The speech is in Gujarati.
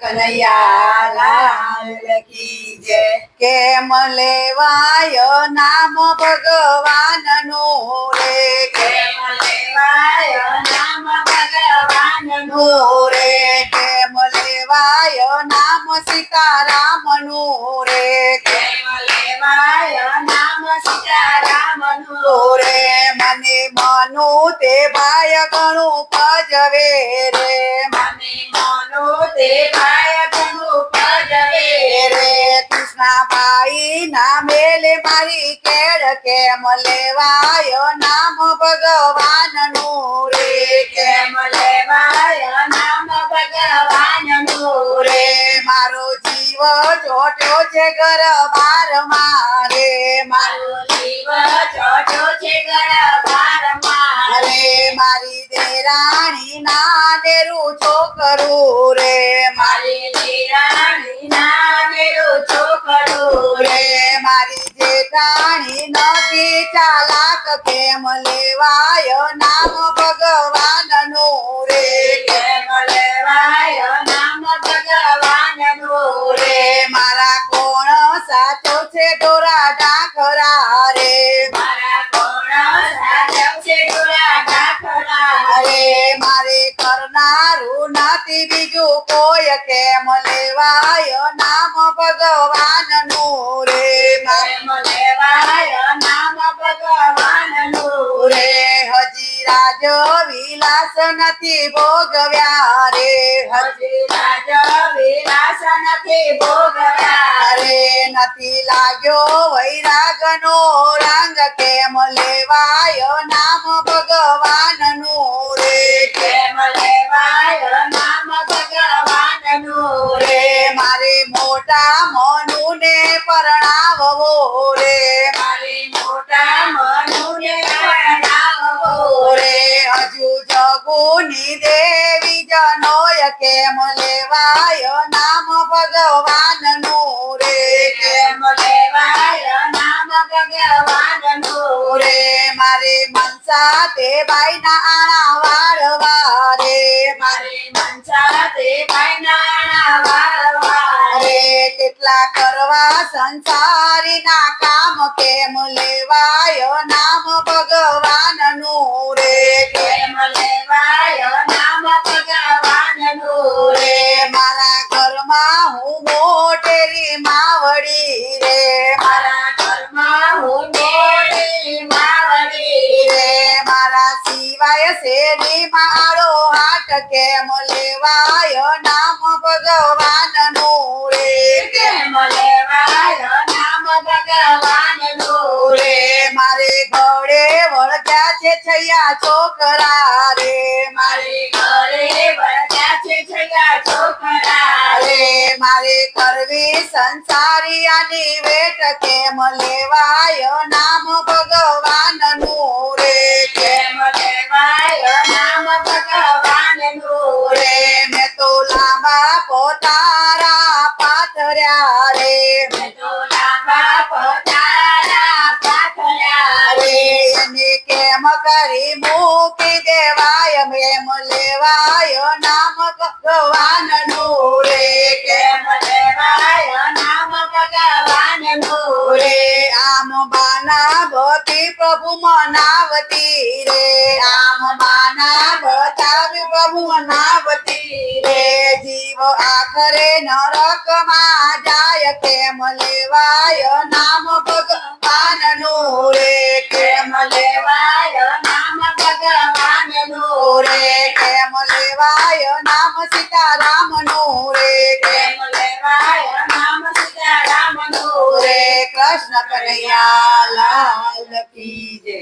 કનૈયા લાલ કી જય કેમ લેવાય નામ ભગવાનનું રે? કેમ લેવાય નામ ભગવાનનું રે? કેમ લેવાય નામ સીતારામનું રે? કેમ લેવાય નામ સીતારામનું રે? મને તે ભાય ઘણું પજવે રે. મને મનો તે ભાય ઘણું પજવે રે. કૃષ્ણભાઈ ના મેલે મારી કેળ કેમ લેવાય નામ ભગવાનનું રે. કેમ લેવાય નામ ભગવાનનું રે. મારો જીવ જોટ્યો છે ઘર બાર મારો ના ડેરું છોકરું રે. મારી નિરાણી ના મેરું છોકરું રે. મારી જેઠાણી નથી ચાલાક કેમ લેવાય નામ ભગવાનનું રે. કરનારું બીજું કોઈ કેમ લેવાય? નામ ભગવાનનું રે કેમ લેવાય? નામ ભગવાનનું રે. હજી રાજ વિલાસ નથી ભોગવ્યા રે. હજી રાજ વિલાસ નથી ભોગવ્યા રે. નથી લાગ્યો વૈરાગનો રંગ. કેમ લેવાય? નામ ભગવાનનું પરણાવવો રે. મારી મોટા મનુને પરણાવવો રે. હજુ જગુની દેવી જનોય કેમ લેવાય નામ ભગવાનનું રે. કેમ લેવાય નામ ભગવાનનું રે. મારે મનસા તે બાઈના આણા વાળવા રે. મારી મનસા તે ભાઈ ના અરે કેટલા કરવા સંસારીના કામ કેમ લેવાય? નામ ભગવાનનું રે. કેમ લેવાય? નામ ભગવાનનું રે. મારા ઘરમાં હું મોટેરી માવડી રે. મારા ઘરમાં હું મોટેરી માવડી રે. મારા સિવાય શેરી મારો હાટ કેમ લેવાય? નામ ભગવાનનું છૈયા છોકરા રે. મારે ઘરે વળગ્યા છે છૈયા છોકરા રે. મારે કરવી સંસારી વેટ કેમ લેવાય નામ ભગવાનનું રે? કેમ લેવાય નામ ભગવાનનું રે? મેં તો લાંબા પોતારા પાથર્યા કરી મૂકી દેવાય એમ લેવાય નામ ભગવાન રે. કેમ લેવાય નામ ભગવાનનું રે. આમ બાના ભતી પ્રભુ મનાવતી રે. આમ બાના બતાવી પ્રભુ મનાવતી રે. જીવ આખરે નરકમાં જાય કેમ લેવાય નામ ભગવાન રે. લેવાય નામ રે કેમ લેવાય નામ સીતારામનું રે કૃષ્ણ કનૈયા લાલ કી જય.